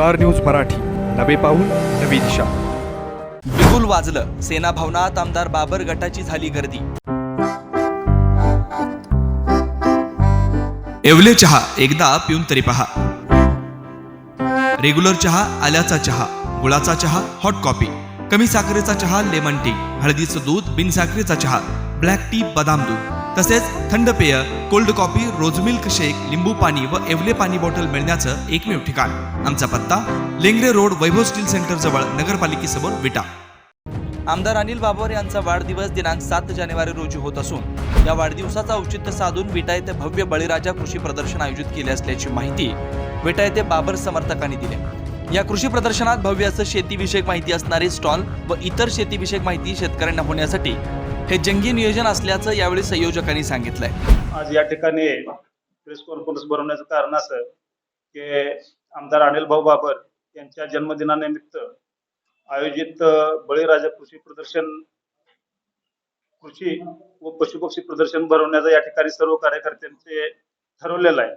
Star news Marathi. नवे पाऊल नवी दिशा. बिगुल वाजलं. सेना भवनात आमदार बाबर गटाची झाली गर्दी. एवले चहा एकदा पिऊन तरी पहा. रेग्युलर चहा आल्याचा चहा गुळाचा चहा हॉट कॉफी कमी साखरेचा चहा लेमन टी हळदीचं दूध बिन साखरेचा चहा. ब्लॅक टी बदाम दूध. तसेच थंड पेय cold coffee rose milk shake लिंबू पाणी व एवले पाणी बॉटल मिळण्याचं एकमेव ठिकाण. आमचा पत्ता Lengare road Vaibhav steel center जवळ नगरपालिकेसमोर विटा. आमदार अनिल बाबर यांचा वाढदिवस दिनांक सात जानेवारी रोजी होत असून या वाढदिवसाचा औचित्य साधून विटा येथे भव्य बळीराजा कृषी प्रदर्शन आयोजित केले असल्याची माहिती विटा येथे बाबर समर्थकांनी दिली. या कृषी प्रदर्शनात भव्य असं शेतीविषयक माहिती असणारे स्टॉल व इतर शेतीविषयक माहिती शेतकऱ्यांना होण्यासाठी हे जंगी नियोजन असल्याचं यावेळी संयोजकांनी सांगितलंय. आज या ठिकाणी प्रेस कॉन्फरन्स भरवण्याचं कारण असं की आमदार अनिल भाऊ बाबर यांच्या जन्मदिनानिमित्त आयोजित बळीराजा कृषी प्रदर्शन कृषी व पशुपक्षी प्रदर्शन भरवण्याचं या ठिकाणी सर्व कार्यकर्त्यांचे ठरवलेलं आहे.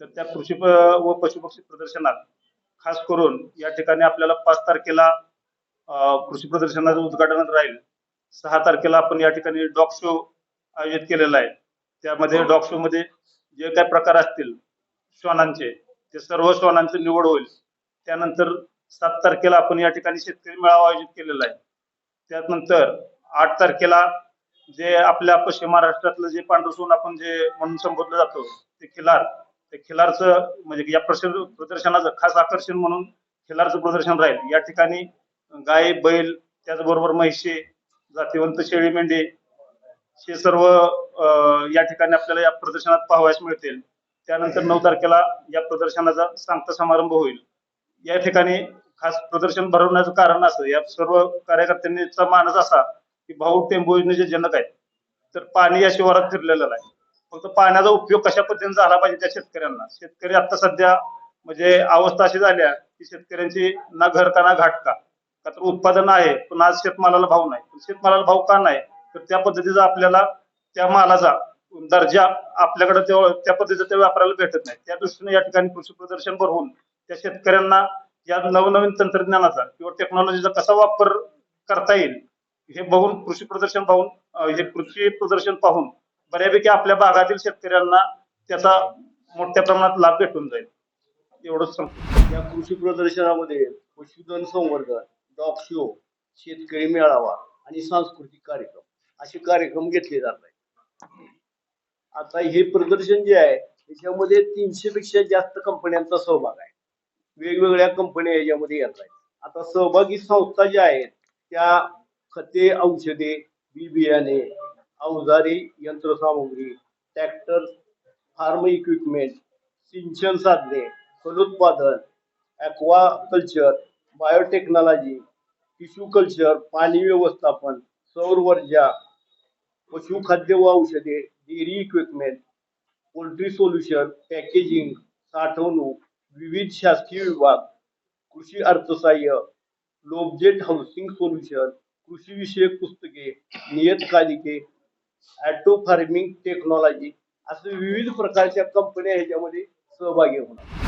तर त्या कृषी व पशुपक्षी प्रदर्शनात खास करून या ठिकाणी आपल्याला पाच तारखेला कृषी प्रदर्शनाचं उद्घाटन राहील. सहा तारखेला आपण या ठिकाणी डॉग शो आयोजित केलेला आहे. त्यामध्ये डॉग शो मध्ये जे काही प्रकार असतील श्वानांचे ते सर्व श्वानांची निवड होईल. त्यानंतर सात तारखेला आपण या ठिकाणी शेतकरी मेळावा आयोजित केलेला आहे. त्यानंतर आठ तारखेला जे आपल्या पश्चिम महाराष्ट्रातलं जे पांढरं सोन आपण जे म्हणून संबोधलं जातो ते खिलार. ते खिलारचं म्हणजे या प्रदर्शनाचं खास आकर्षण म्हणून खिलारचं प्रदर्शन राहील. या ठिकाणी गाय बैल त्याचबरोबर म्हैशी जातीवंत शेळी मेंढी हे सर्व या ठिकाणी आपल्याला या प्रदर्शनात पाहावयास मिळतील. त्यानंतर नऊ तारखेला या प्रदर्शनाचा सांगता समारंभ होईल. या ठिकाणी खास प्रदर्शन भरवण्याचं कारण असं या सर्व कार्यकर्त्यांचा मानस असा की भाऊ टेंबू योजनेचे जनक आहेत तर पाणी या शिवारात फिरलेलं आहे फक्त पाण्याचा उपयोग कशा पद्धतीने झाला पाहिजे त्या शेतकऱ्यांना. शेतकरी आता सध्या म्हणजे अवस्था अशी झाल्या की शेतकऱ्यांची ना घर का ना घाट का का तर उत्पादन आहे पण आज शेतमालाला भाव नाही. पण शेतमालाला भाव का नाही? तर त्या पद्धतीचा आपल्याला त्या मालाचा दर्जा आपल्याकडे तेव्हा त्या पद्धतीचा त्या व्यापाराला भेटत नाही. त्या दृष्टीने या ठिकाणी कृषी प्रदर्शन भरवून त्या शेतकऱ्यांना या नवनवीन तंत्रज्ञानाचा किंवा टेक्नॉलॉजीचा कसा वापर करता येईल हे बघून कृषी प्रदर्शन पाहून हे कृषी प्रदर्शन पाहून बऱ्यापैकी आपल्या भागातील शेतकऱ्यांना त्याचा मोठ्या प्रमाणात लाभ भेटून जाईल. एवढंच सांगतो. या कृषी प्रदर्शनामध्ये पशुधन संवर्धन टॉक शो शेतकरी मेळावा आणि सांस्कृतिक कार्यक्रम असे कार्यक्रम घेतले जात आहेत आता हे प्रदर्शन जे आहे त्याच्यामध्ये तीनशे पेक्षा जास्त कंपन्यांचा सहभाग आहे. वेगवेगळ्या कंपन्या याच्यामध्ये येत आहेत. आता सहभागी संस्था ज्या आहेत त्या खते औषधे बी बियाणे अवजारे यंत्रसामुग्री ट्रॅक्टर फार्म इक्विपमेंट सिंचन साधने फलोत्पादन aqua culture biotechnology tissue culture पाणी व्यवस्थापन सौर ऊर्जा पशुखाद्य व औषधे dairy equipment poultry solution packaging साठवणूक विविध शासकीय विभाग कृषी अर्थसहाय्य लोबजेट हाऊसिंग सोल्युशन कृषीविषयक पुस्तके नियतकालिके ॲटो फार्मिंग टेक्नॉलॉजी असे विविध प्रकारच्या कंपन्या ह्याच्यामध्ये सहभागी होणार.